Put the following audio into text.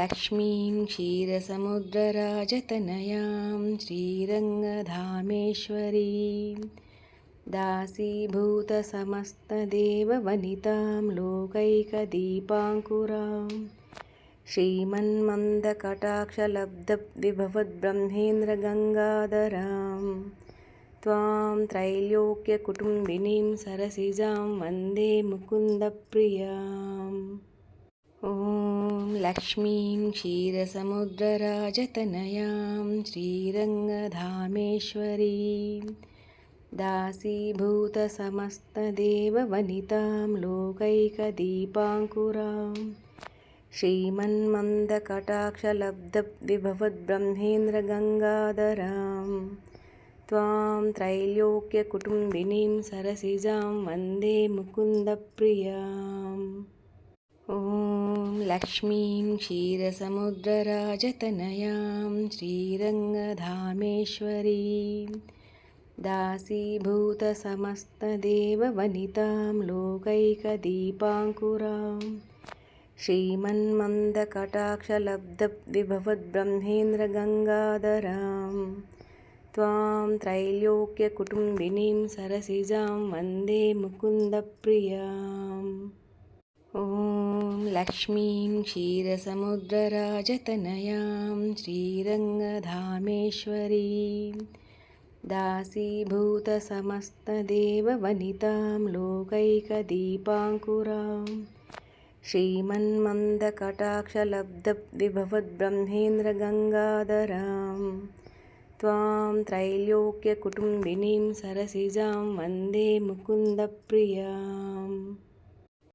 లక్ష్మీం క్షీరసముద్రరాజతనయాం శ్రీరంగధామేశ్వరీం दासीभूतसमस्तदेववनितां लोकैकदीपाङ्कुरां श्रीमन्मन्दकटाक्षलब्धविभवद्ब्रह्मेन्द्रगङ्गाधरां त्वां त्रैलोक्यकुटुम्बिनीं सरसिजां वन्दे मुकुन्दप्रियाम् ॐ लक्ष्मीं क्षीरसमुद्रराजतनयां श्रीरङ्गधामेश्वरीं दासीभूतसमस्तदेववनितां लोकैकदीपाङ्कुरां श्रीमन्मन्दकटाक्षलब्धविभवद्ब्रह्मेन्द्रगङ्गाधरां त्वां त्रैलोक्यकुटुम्बिनीं सरसिजां वंदे मुकुन्दप्रियाम्। ॐ लक्ष्मीं क्षीरसमुद्रराजतनयां श्रीरङ्गधामेश्वरीं दासीभूतसमस्तदेववनितां लोकैकदीपाङ्कुरां श्रीमन्मन्दकटाक्षलब्धविभवद्ब्रह्मेन्द्रगङ्गाधरां त्वां त्रैलोक्यकुटुम्बिनीं सरसिजां वन्दे मुकुन्दप्रियाम् ॐ लक्ष्मीं क्षीरसमुद्रराजतनयां श्रीरङ्गधामेश्वरीं दासीभूतसमस्तदेववनितां लोकैकदीपाङ्कुरां श्रीमन्मन्दकटाक्षलब्धविभवद्ब्रह्मेन्द्रगङ्गाधरां त्वां त्रैलोक्यकुटुम्बिनीं सरसिजां वन्दे मुकुन्दप्रियाम्